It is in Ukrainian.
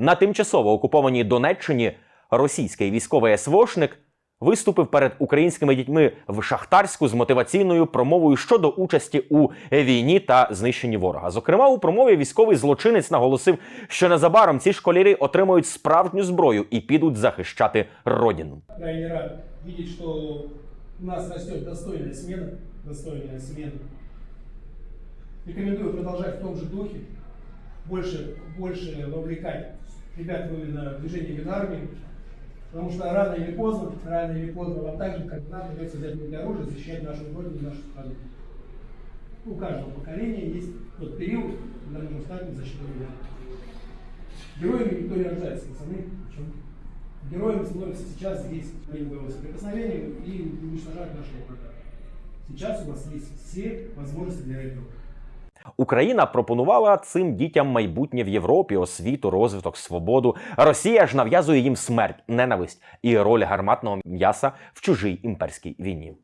На тимчасово окупованій Донеччині російський військовий СВОшник виступив перед українськими дітьми в Шахтарську з мотиваційною промовою щодо участі у війні та знищенні ворога. Зокрема, у промові військовий злочинець наголосив, що незабаром ці школярі отримають справжню зброю і підуть захищати родину. крайне рад видеть, что у нас растет достойная смена, достойная смена. Рекомендую продолжать в том же духе, больше, больше вовлекать ребят в движение в армии, потому что рано или поздно, рано или поздно вам так же, как нам, придется взять руки оружие, защищать нашу родину, нашу страну. У каждого поколения есть тот период, когда нужно стать защиту ребят. Героями никто не рождается, пацаны. Почему? Становятся сейчас здесь, они боевого соприкосновения и уничтожают нашего врага. Сейчас у вас есть все возможности для этого. Україна пропонувала цим дітям майбутнє в Європі, освіту, розвиток, свободу. Росія ж нав'язує їм смерть, ненависть і роль гарматного м'яса в чужій імперській війні.